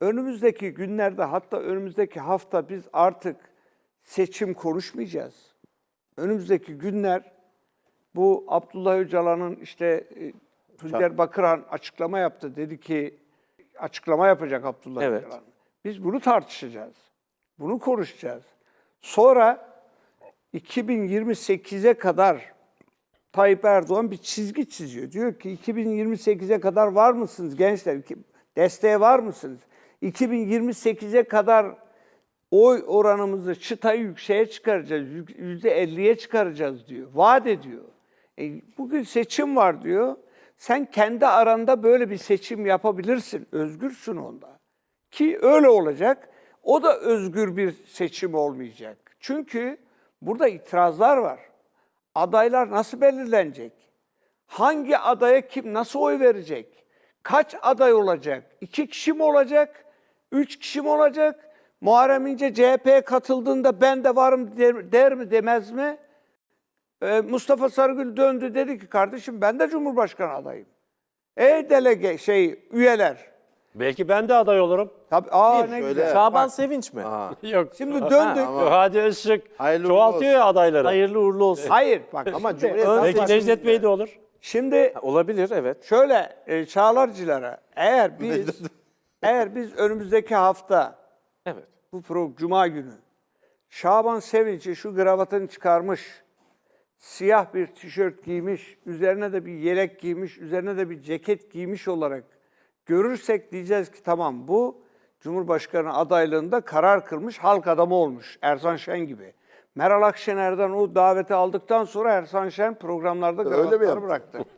önümüzdeki günlerde hatta önümüzdeki hafta biz artık seçim konuşmayacağız. Önümüzdeki günler bu Abdullah Öcalan'ın işte e, Hülder Bakıran açıklama yaptı. Dedi ki açıklama yapacak Abdullah Evet. Öcalan. Biz bunu tartışacağız. Bunu konuşacağız. Sonra 2028'e kadar Tayyip Erdoğan bir çizgi çiziyor. Diyor ki 2028'e kadar var mısınız gençler? Desteğe var mısınız? 2028'e kadar oy oranımızı çıtayı yükseğe çıkaracağız. yük- %50'ye çıkaracağız diyor. Vaat ediyor. E, bugün seçim var diyor. Sen kendi aranda böyle bir seçim yapabilirsin. Özgürsün onda. Ki öyle olacak. O da özgür bir seçim olmayacak. Çünkü burada itirazlar var. Adaylar nasıl belirlenecek? Hangi adaya kim nasıl oy verecek? Kaç aday olacak? İki kişi mi olacak? Üç kişi mi olacak? Muharrem İnce CHP'ye katıldığında ben de varım der, der mi demez mi? Ee, Mustafa Sarıgül döndü dedi ki kardeşim ben de Cumhurbaşkanı adayım. Ey delege şey üyeler. Belki ben de aday olurum. Tabii, aa Bir ne şöyle- güzel. Şaban Bak, Sevinç mi? Yok. Şimdi döndük. Hadi Özçık Hayırlı çoğaltıyor ya adayları. Hayırlı uğurlu olsun. Hayır bak Ama Cumhuriyet Halk Belki Partisi- Necdet Bey de olur. şimdi Olabilir evet. şöyle e, Çağlarcılara eğer biz eğer biz önümüzdeki hafta Evet. bu pro Cuma günü Şaban Sevinç'i şu kravatını çıkarmış, siyah bir tişört giymiş, üzerine de bir yelek giymiş, üzerine de bir ceket giymiş olarak görürsek diyeceğiz ki tamam bu Cumhurbaşkanı adaylığında karar kılmış halk adamı olmuş Ersan Şen gibi. Meral Akşener'den o daveti aldıktan sonra Ersan Şen programlarda kravatları bıraktı.